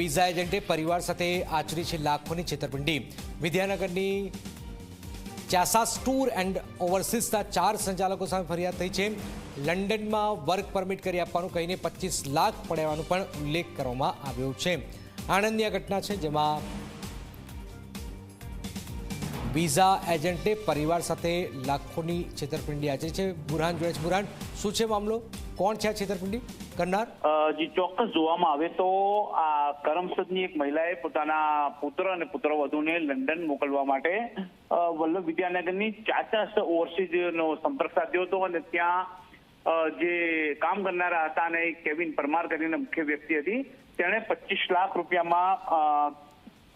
Visa એજન્ટે પરિવાર સાથે આચરી છે લાખોની છેતરપિંડી. વિદ્યાનગરની ચાસાસ ટૂર એન્ડ ઓવરસીઝના ચાર સંચાલકો સામે ફરિયાદ થઈ છે. લંડનમાં વર્ક પરમિટ કરી આપવાનું કહીને પચીસ લાખ પડાવવાનો પણ ઉલ્લેખ કરવામાં આવ્યો છે. આણંદની આ ઘટના છે જેમાં વિઝા એજન્ટે પરિવાર સાથે લાખોની છેતરપિંડી આચરી છે. બુરહાન જોડે છે બુરહાન, શું છે મામલો? કોણ છે આ છેતરપિંડી? કરનાર? જી, ચોક્કસ જોવામાં આવે તો આ કરમસદની એક મહિલાએ પોતાના પુત્ર અને પુત્રવધુને લંડન મોકલવા માટે વલ્લભ વિદ્યાનગરની ચાચા ઓવરસીઝનો સંપર્ક સાધ્યો હતો અને ત્યાં જે કામ કરનારા હતા અને કેવિન પરમાર કરીને મુખ્ય વ્યક્તિ હતી, તેણે પચીસ લાખ રૂપિયામાં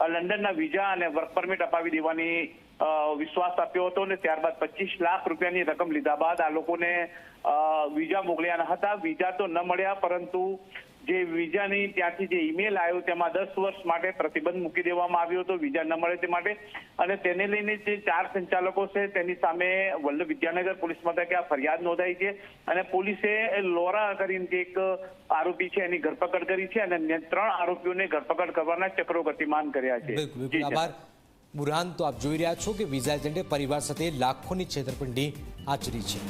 લંડનના વિઝા અને વર્ક પરમિટ અપાવી દેવાની વિશ્વાસ આપ્યો હતો અને ત્યારબાદ પચીસ લાખ રૂપિયાની રકમ લીધા બાદ આ લોકોને વિઝા મોકલ્યા હતા વિઝા તો ન મળ્યા પરંતુ જે વિઝાની ત્યાંથી જે ઈમેલ આવ્યો તેમાં દસ વર્ષ માટે પ્રતિબંધ મૂકી દેવામાં આવ્યો હતો. વિઝા ન મળે તે માટે. અને તેને લઈને જે ચાર સંચાલકો છે તેની સામે વલ્લભ વિદ્યાનગર પોલીસ મથકે આ ફરિયાદ નોંધાઈ છે. અને પોલીસે લોરા કરીને જે એક આરોપી છે એની ધરપકડ કરી છે અને ત્રણ આરોપીઓને ધરપકડ કરવાના ચક્રો ગતિમાન કર્યા છે. બિલકુલ. આભાર. બુરહાન તો આપ જોઈ રહ્યા છો કે વિઝા એજન્ટે પરિવાર સાથે લાખોની છેતરપિંડી આચરી છે.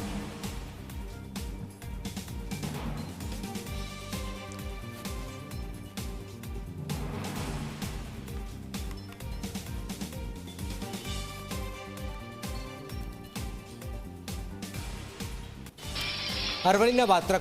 અરવલ્લીના વાત્રક